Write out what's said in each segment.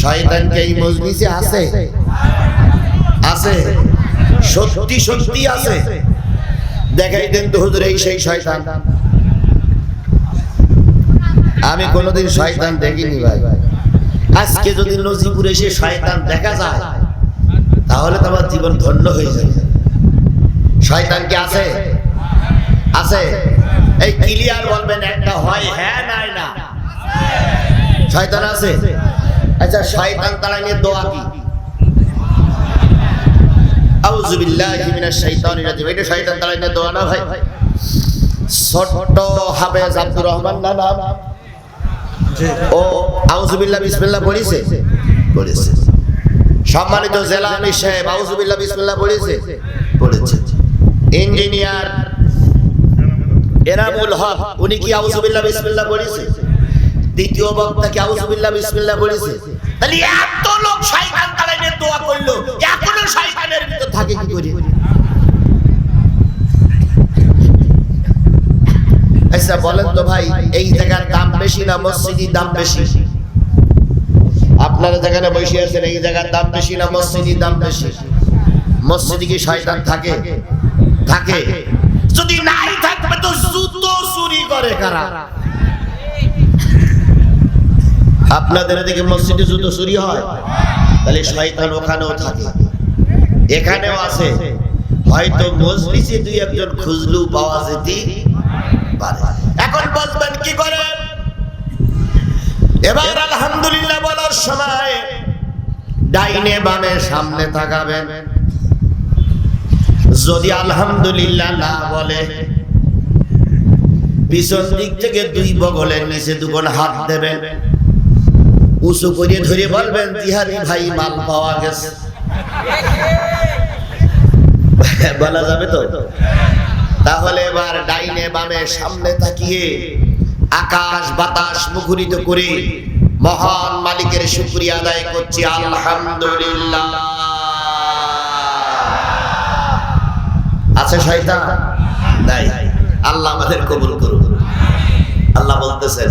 শয়তান কি এই মজলিসে আছে? আছে। সত্যি সত্যি আছে। দেখাই দেন তো হুজুর, এই সেই শয়তান। আমি কোনোদিন শয়তান দেখিনি ভাই। আজকে যদি নজিপুরে এসে শয়তান দেখা যায়, তাহলে তো আমার জীবন ধন্য হয়ে যাবে। শয়তান কি আছে? আছে। এই ক্লিয়ার বলবেন, একটা হয় হ্যাঁ নাই, না। শয়তান আছে? আচ্ছা শয়তান তাড়াইয়ে দোয়া কি? মিনাশ শাইতানির রাজিম। এটা শয়তান তাড়াইয়ে দোয়া না ভাই? হাফেজ আব্দুর রহমান না নাম? ও বিসমিল্লাহ পড়িছে সম্মানিত জেলা আমির সাহেব, আউযু বিল্লাহ বিসমিল্লাহ পড়েছে পড়েছে ইঞ্জিনিয়ার এনামুল হক, উনি কি আউযু বিল্লাহ বিসমিল্লাহ পড়েছে দ্বিতীয় বক্তা কি আউযু বিল্লাহ বিসমিল্লাহ পড়েছে তাহলে এত লোক শয়তান তাড়াইয়ে দোয়া করল, এখনও শয়তানের ভিতর থাকে কি করে? আচ্ছা বলেন তো ভাই, এই জায়গার দাম বেশি না মসজিদের দাম বেশি? আপনারা যেখানে বসে আছেন, এই জায়গার দাম বেশি না মসজিদের দাম বেশি? মসজিদে কি শয়তান থাকে? থাকে। যদি নাই থাকবে তো জুতো চুরি করে কারা? আপনাদের এদিকে মসজিদে জুতো চুরি হয়, তাহলে শয়তান ওখানেও থাকে। এখানেও আছে। হয়তো মজলিসে দুই একজন খুজলু পাওয়া যেতে পারে। এখন বলবেন, কি করে এবার আলহামদুলিল্লাহ বলার সময় ডাইনে বামে সামনে তাকাবেন। যদি আলহামদুলিল্লাহ না বলে, পিছন দিক থেকে দুই বগলের নিচে দুজন হাত দেবেন। উঁচু করে ধরে বলবেন, তিহারি ভাই মাল পাওয়া গেছে। বলা যাবে তো? তাহলে এবার ডাইনে বামে সামনে তাকিয়ে আকাশ বাতাস মুখরিত করে মহান মালিকের শুক্রিয়া আদায় করছি, আলহামদুলিল্লাহ। আছে শয়তান? নাই। আল্লাহ আমাদের কবুল করুন আল্লাহ বলতেছেন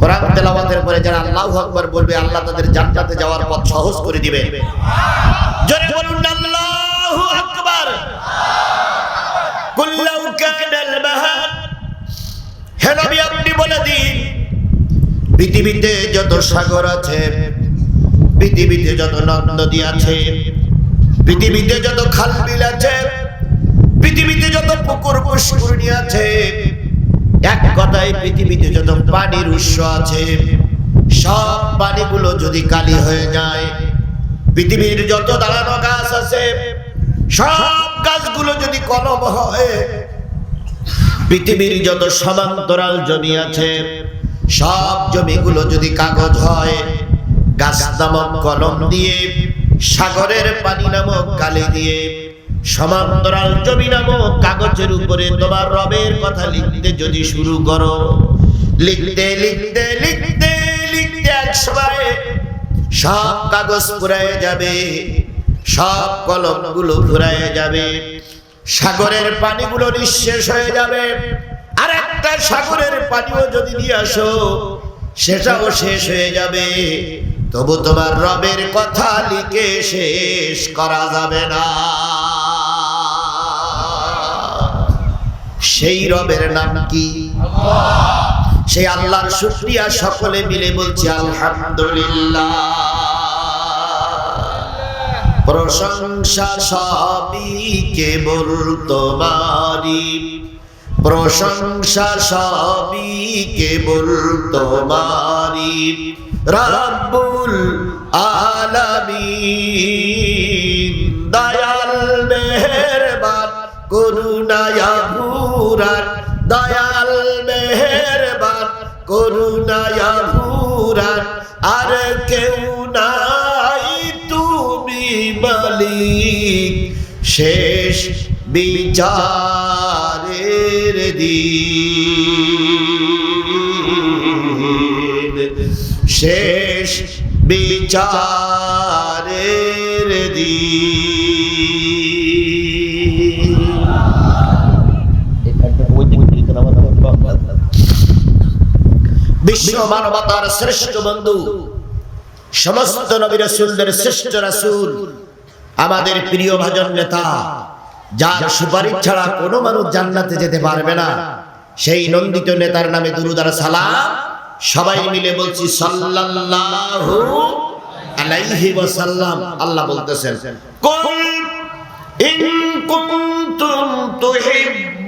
কোরআন তেলাওয়াতের পরে যারা আল্লাহু আকবার বলবে, আল্লাহ তাদের জান্নাতে যাওয়ার পথ সহজ করে দিবে। জোরে বলুন, আল্লাহু আকবার। কুল্লাউ কানাল বাহার। হে নবী, আপনি বলে দিন, পৃথিবীতে যত সাগর আছে, পৃথিবীতে যত নদ নদী আছে, পৃথিবীতে যত খাল বিল আছে, পৃথিবীতে যত পুকুর পুষ্করিণী আছে এক কথায় পৃথিবীতে যত পানির উৎস আছে, সব পানিগুলো যদি কালি হয়ে যায়, পৃথিবীর যত দাঁড়ানো গাছ আছে, সব গাছগুলো যদি কলম হয়, পৃথিবীর যত সমান্তরাল জমি আছে, সব জমিগুলো যদি কাগজ হয়, গাছ নামক কলম দিয়ে, সাগরের পানি নামক কালি দিয়ে সমান্তরাল জমি নামক কাগজের উপরে তোমার রবের কথা লিখতে যদি শুরু করো, লিখতে লিখতে লিখতে লিখতে এক সময় সব কাগজ ফুরায় যাবে, সব কলমগুলো ফুরায় যাবে, সাগরের পানিগুলো নিঃশেষ হয়ে যাবে। আর একটা সাগরের পানিও যদি নিয়ে আসো, সেটাও শেষ হয়ে যাবে। তবু তোমার রবের কথা লিখে শেষ করা যাবে না। সেই রবের নাম কি? সেই আল্লাহর শুকরিয়া সকলে মিলে বলছি, আলহামদুলিল্লাহ। প্রশংসা সবই কেবল তোমারি প্রশংসা সবই কেবল তোমারি রাব্বুল আলামিন, দয়াল, মেহেরবান। করুণায়া ভুরান দয়াল মেহেরবান, করুণায়া ভুরান আর কেউ নাই তুমি মালিক। শেষ বিচারের দিন। শেষ বিচারের দিন। বিশ্ব মানবতার শ্রেষ্ঠ বন্ধু, সমস্ত নবী রাসূলদের শ্রেষ্ঠ রাসূল, আমাদের প্রিয় ভাজন নেতা, যার সুপারিশ ছাড়া কোনো মানুষ জান্নাতে যেতে পারবে না। সেই নন্দিত নেতার নামে দুরুদার সালাম সবাই মিলে বলছি, সাল্লাল্লাহু আলাইহি ওয়াসাল্লাম। আল্লাহ বলতেছেন, কুল ইন কুনতুম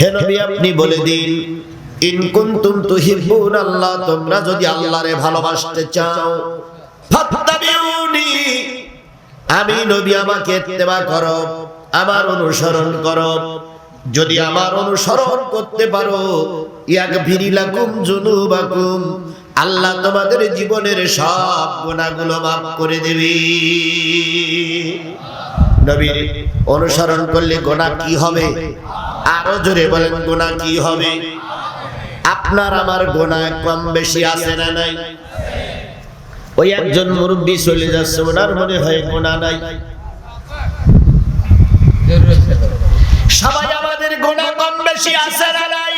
হে নবী, আপনি বলে দিন, ইন কুনতুম তুহিব্বুন আল্লাহ তোমরা যদি আল্লাহরে ভালোবাসতে চাও, ফাত্তাবিউনি আমি নবী আমাকে ইত্তেবা করো, আমার অনুসরণ করো। যদি আমার অনুসরণ করতে পারো ইয়াক ভিরিলাকুম জুনুবাকুম আল্লাহ তোমাদের জীবনের সব গুণাগুলো মাফ করে দেবে। নবীর অনুসরণ করলে গোনা কি হবে? আরও জোরে বলেন গোনা কি হবে? আপনার আমার গোনা কম বেশি আছে না নাই? ওই একজন মুরব্বী চলে যাচ্ছে, ওনার মনে হয় গোনা নাই। সবাই আমাদের গোনা কম বেশি আছে না নাই?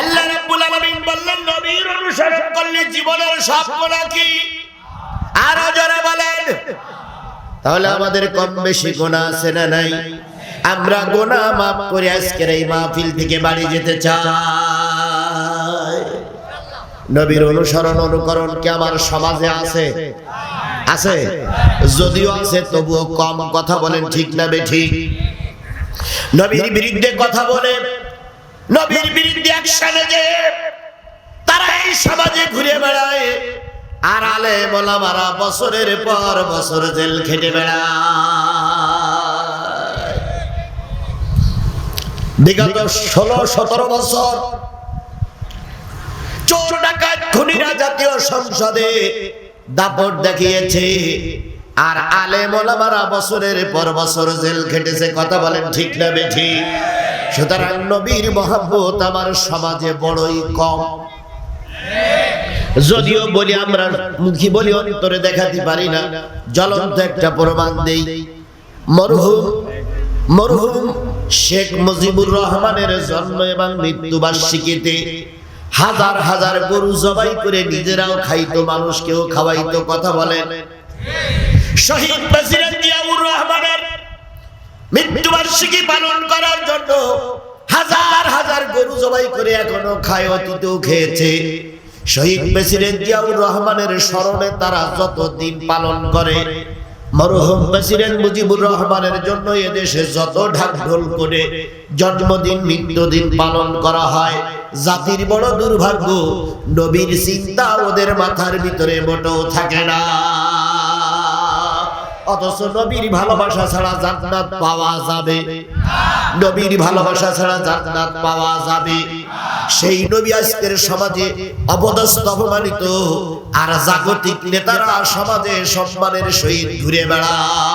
আল্লাহ রাব্বুল আলামিন বললেন, নবীর অনুসরণ করলে জীবনের সব গোনা কি? আরও জোরে বলেন। তাহলে আমাদের কম বেশি গোনা আছে না নাই? আমরা গোনা মাফ করে আজকের এই মাহফিল থেকে বাড়ি যেতে চাই। নবীর অনুসরণ, অনুকরণ কি আমার সমাজে আছে? আছে। যদিও আছে, তবুও কম কথা বলেন, ঠিক না বেঠিক নবীর বিরুদ্ধে কথা বলে, নবীর বিরুদ্ধে একসাথে যে তারা এই সমাজে ঘুরে বেড়ায়, আর আলে মোলামারা বছরের পর বছর জেল খেটে বেড়ায়। বিগত ষোলো, সতেরো বছর চোর ডাকাত খুনিরা জাতীয় সংসদে দাপট দেখিয়েছে। আর আলে মোলামারা বছরের পর বছর জেল খেটেছে, কথা বলেন ঠিক না বেঠি? সুতরাং নবীর মহাব্বত আমার সমাজে বড়ই কম। যদিও বলি আমরা মুখী বলি, অন্তরে দেখাতে পারি না। জ্বলন্ত একটা প্রমাণ দেই। মরহুম মরহুম শেখ মুজিবুর রহমানের জন্ম এবং মৃত্যু বার্ষিকীতে হাজার হাজার গরু জবাই করে নিজেরাও খাইতো, মানুষকেও খাওয়াইতো, কথা বলেন শহীদ প্রেসিডেন্ট জিয়াউর রহমানের মৃত্যুবার্ষিকী পালন করার জন্য হাজার হাজার গরু জবাই করে এখনও খায়, অতীতেও খেয়েছে। শহীদ প্রেসিডেন্ট জিয়াউর রহমানের স্মরণে তারা যত দিন পালন করে মরহুম প্রেসিডেন্ট মুজিবুর রহমানের জন্য এদেশে যত ঢাকঢোল করে জন্মদিন মৃত্যুদিন পালন করা হয়, জাতির বড় দুর্ভাগ্য, নবীর চিন্তা ওদের মাথার ভিতরে মোটেও থাকে না। অথচ নবীর ভালোবাসা ছাড়া জান্নাত পাওয়া যাবে। নবীর ভালোবাসা ছাড়া জান্নাত পাওয়া যাবে। সেই নবী আজকের সমাজে অপদস্থ, অপমানিত আর জাগতিক নেতারা সমাজে সম্মানের সহিত ঘুরে বেড়ায়।